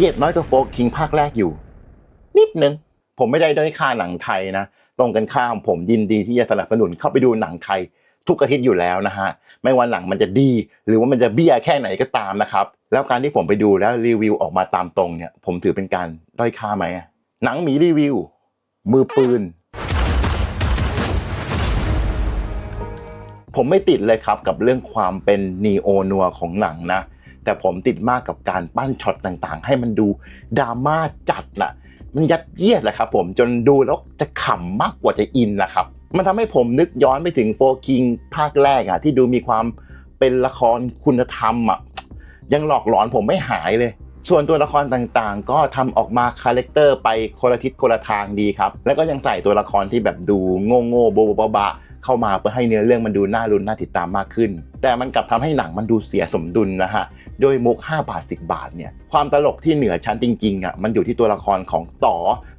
เกียดน้อยกว่าโฟกิงภาคแรกอยู่ นิดนึง ผมไม่ได้ด้อยค่าหนังไทยนะ ตรงกันข้ามผมยินดีที่จะสนับสนุนเข้าไปดูหนังไทย ทุกอาทิตย์อยู่แล้วนะฮะ ไม่ว่าหนังมันจะดี หรือว่ามันจะเบี้ยแค่ไหนก็ตามนะครับ แล้วการที่ผมไปดูแล้วรีวิวออกมาตามตรงเนี่ย ผมถือเป็นการด้อยค่าไหมหนังหมีรีวิว มือปืนผมไม่ติดเลยครับกับเรื่องความเป็นนีโอนัวของหนังนะ แต่ผมติดมากกับการปั้นช็อตต่างๆ ให้มันดูดราม่าจัดน่ะมันยัดเยียดแหละครับผมจนดูแล้วจะขำมากกว่าจะอินนะครับ มันทำให้ผมนึกย้อนไปถึงโฟคิงภาคแรกอะที่ดูมีความเป็นละครคุณธรรมอะยังหลอกหลอนผมไม่หายเลย ส่วนตัวละครต่างๆ ก็ทำออกมาคาแรคเตอร์ไปคนละทิศคนละทางดีครับ แล้วก็ยังใส่ตัวละครที่แบบดูโง่โง่โบโบะบะๆ เข้ามาเพื่อให้เนื้อเรื่องมันดูน่ารุนน่าติดตามมากขึ้น แต่มันกลับทำให้หนังมันดูเสียสมดุลนะฮะโดยมุก 5 บาท 10 บาทเนี่ยความตลกที่เหนือชั้นจริงๆอะมันอยู่ที่ตัวละครของต่อ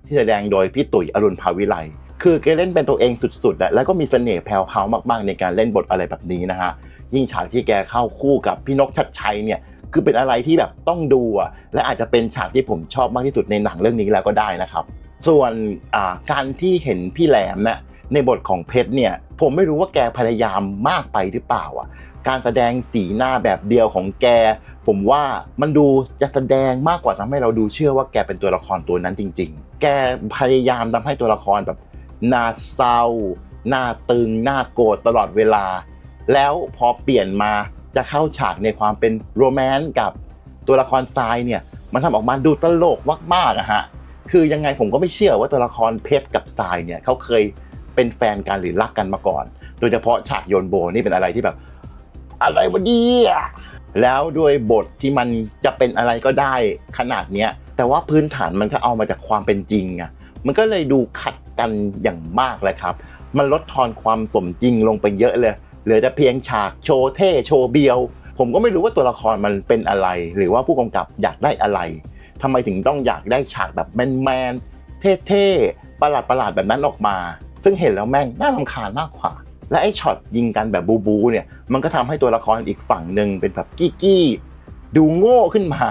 ที่แสดงโดยพี่ตุ๋ยอรุณภาวิไลคือแกเล่นเป็นตัวเองสุดๆแล้วก็มีเสน่ห์แผ่วๆมากๆ ในการเล่นบทอะไรแบบนี้นะฮะยิ่งฉากที่แกเข้าคู่กับพี่นกชัดชัยเนี่ยคือเป็นอะไรที่แบบต้องดูอะและอาจจะเป็นฉากที่ผมชอบมากที่สุดในหนังเรื่องนี้แล้วก็ได้นะครับ ส่วนการที่เห็นพี่แหลมนะ ในบทของเพชรเนี่ย ผมไม่รู้ว่าแกพยายามมากไปหรือเปล่าอะ การแสดงสีหน้าแบบเดียวของแก ผมว่ามันดูจะแสดงมากกว่าทำให้เราดูเชื่อว่าแกเป็นตัวละครตัวนั้นจริง ๆ แกพยายามทำให้ตัวละครแบบหน้าเศร้าหน้าตึงหน้าโกรธตลอดเวลา แล้วพอเปลี่ยนมาจะเข้าฉากในความเป็นโรแมนต์กับตัวละครทรายเนี่ยมันทำออกมาดูตลกมากๆอะฮะคือยังไงผมก็ไม่เชื่อว่าตัวละครเพชรกับทรายเนี่ยเขาเคย เป็นแฟนกันหรือรักกันมาก่อน โดยเฉพาะฉากโยนโบนี่เป็นอะไรที่แบบ อะไรวะเนี่ยแล้วด้วยบทที่มันจะเป็นอะไรก็ได้ขนาดเนี้ยแต่ว่าพื้นฐานมันก็เอามาจากความเป็นจริงอะมันก็เลยดูขัดกันอย่างมากเลยครับ มันลดทอนความสมจริงลงไปเยอะเลยเหลือแต่เพียงฉากโชว์เท่โชว์เบียว ผมก็ไม่รู้ว่าตัวละครมันเป็นอะไร หรือว่าผู้กำกับอยากได้อะไรทำไมถึงต้องอยากได้ฉากแบบแมนๆเท่ๆประหลาดประหลาดๆแบบนั้นออกมา ซึ่งเห็นแล้วแม่งน่ารำคาญมากกว่า และไอ้ช็อตยิงกันแบบบูบูเนี่ยมันก็ทำให้ตัวละครอีกฝั่งหนึ่งเป็นแบบกี้กี้ดูโง่ขึ้นมา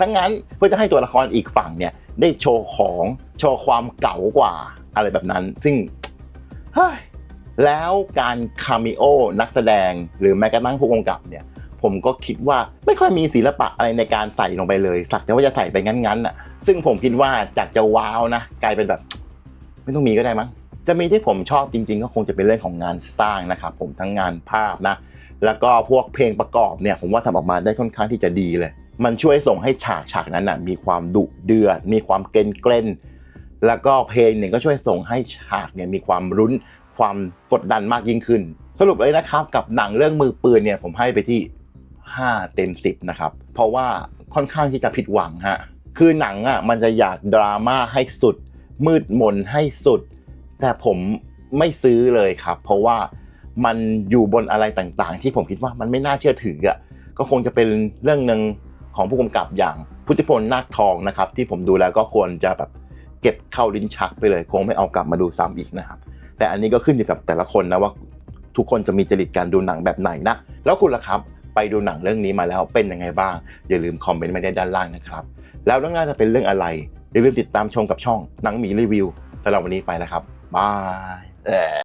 ทั้งนั้นเพื่อจะให้ตัวละครอีกฝั่งเนี่ยได้โชว์ของโชว์ความเก๋ากว่าอะไรแบบนั้น ซึ่งเฮ้ยแล้วการคาเมโอนักแสดงหรือแม้กระทั่งผู้กำกับเนี่ยผมก็คิดว่าไม่ค่อยมีศิลปะอะไรในการใส่ลงไปเลย สักแต่ว่าจะใส่ไปงั้นๆน่ะซึ่งผมคิดว่าจากจะว้าวนะ กลายเป็นแบบ ไม่ต้องมีก็ได้มั้ง จะมีที่ผมชอบจริงๆ ก็คงจะเป็นเรื่องของงานสร้างนะครับผมทั้งงานภาพนะ แล้วก็พวกเพลงประกอบเนี่ยผมว่าทำออกมาได้ค่อนข้างที่จะดีเลย มันช่วยส่งให้ฉากฉากนั้นน่ะมีความดุเดือด มีความเกรนเกรนแล้วก็เพลงเนี่ยก็ช่วยส่งให้ฉากเนี่ยมีความรุ้นความกดดันมากยิ่งขึ้น สรุปเลยนะครับกับหนังเรื่องมือปืนเนี่ยผมให้ไปที่ 5 เต็ม 10 นะครับ เพราะว่าค่อนข้างที่จะผิดหวังฮะคือหนังอะมันจะอยากดราม่าให้สุด มืดมนให้สุด แต่ผมไม่ซื้อเลยครับ เพราะว่ามันอยู่บนอะไรต่างๆ ที่ผมคิดว่ามันไม่น่าเชื่อถืออะก็คงจะเป็นเรื่องหนึ่งของผู้กำกับอย่างพุทธิพลนาคทองนะครับ ที่ผมดูแล้วก็ควรจะแบบเก็บเข้าลิ้นชักไปเลย คงไม่เอากลับมาดูซ้ำอีกนะครับ แต่อันนี้ก็ขึ้นอยู่กับแต่ละคนนะว่าทุกคนจะมีจริตการดูหนังแบบไหนนะ แล้วคุณล่ะครับไปดูหนังเรื่องนี้มาแล้วเป็นยังไงบ้าง อย่าลืมคอมเมนต์มาได้ด้านล่างนะครับ แล้วเรื่องหน้าจะเป็นเรื่องอะไรอย่าลืมติดตามชมกับช่องหนังหมีรีวิวสำหรับวันนี้ไปแล้วครับ บาย